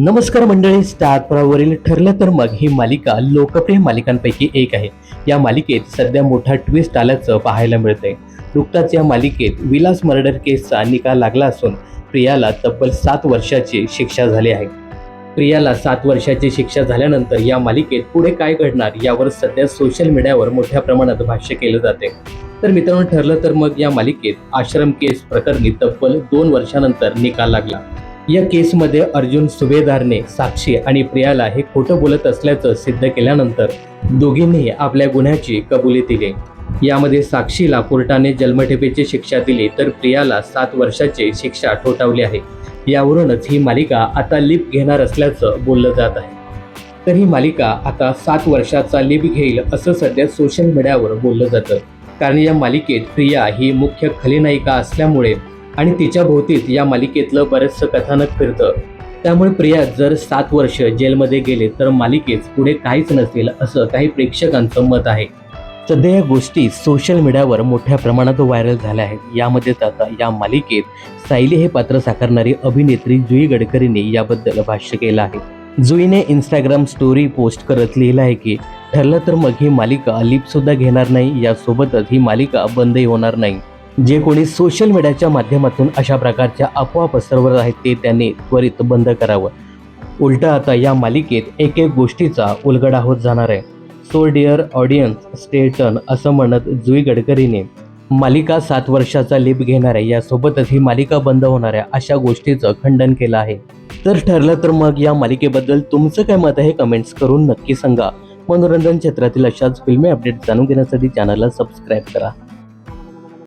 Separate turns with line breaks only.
नमस्कार मंडळी स्टार प्रवाहावरील ठरलं तर मग ही मालिका लोकप्रिय मालिकांपैकी एक आहे. या मालिकेत सध्या मोठा ट्विस्ट आल्याचं पाहायला मिळतंय. नुकताच या मालिकेत विलास मर्डर केसचा निकाल लागला असून प्रियाला तब्बल सात वर्षाची शिक्षा झाली आहे. प्रियाला सात वर्षाची शिक्षा झाल्यानंतर या मालिकेत पुढे काय घडणार यावर सध्या सोशल मीडियावर मोठ्या प्रमाणात भाष्य केलं जाते तर मित्रांनो ठरलं तर मग या मालिकेत आश्रम केस प्रकरणी तब्बल दोन वर्षानंतर निकाल लागला. या केसमध्ये अर्जुन सुभेदारने साक्षी आणि प्रियाला हे खोटं बोलत असल्याचं सिद्ध केल्यानंतर दोघींनी आपल्या गुन्ह्याची कबुली दिली. यामध्ये साक्षीला कोर्टाने जन्मठेपेची शिक्षा दिली तर प्रियाला सात वर्षाची शिक्षा ठोठावली आहे. यावरूनच ही मालिका आता लिप घेणार असल्याचं बोललं जात आहे. तर ही मालिका आता सात वर्षाचा लिप घेईल असं सध्या सोशल मीडियावर बोललं जातं. कारण या मालिकेत प्रिया ही मुख्य खलनायिका असल्यामुळे आणि तिच्या भोवतीच या मालिकेतलं बरंचसं कथानक फिरतं. त्यामुळे प्रिया जर सात वर्ष जेलमध्ये गेले तर मालिकेत पुढे काहीच नसेल असं काही प्रेक्षकांचं मत आहे. सध्या या गोष्टी सोशल मीडियावर मोठ्या प्रमाणात व्हायरल झाल्या आहेत. यामध्येच आता या मालिकेत सायली हे पात्र साकारणारी अभिनेत्री जुई गडकरीने याबद्दल भाष्य केलं आहे. जुईने इंस्टाग्राम स्टोरी पोस्ट करत लिहिलं आहे की ठरलं तर मग ही मालिका लिपसुद्धा घेणार नाही यासोबतच ही मालिका बंदही होणार नाही. जे कोणी सोशल मीडियाच्या माध्यमातून अशा प्रकारच्या अफवा पसरवत आहेत ते त्यांनी त्वरित बंद करावं. उलट आता या मालिकेत एक एक गोष्टीचा उलगडा होत जाणार आहे. सो डिअर ऑडियन्स स्टेटन असं म्हणत जुई गडकरीने मालिका सात वर्षाचा लिप घेणार आहे यासोबतच ही मालिका बंद होणार आहे अशा गोष्टीचं खंडन केलं आहे. तर ठरलं तर मग या मालिकेबद्दल तुमचं काय मत आहे कमेंट्स करून नक्की सांगा. मनोरंजन क्षेत्रातील अशाच फिल्मी अपडेट जाणून घेण्यासाठी चॅनलला सबस्क्राईब करा.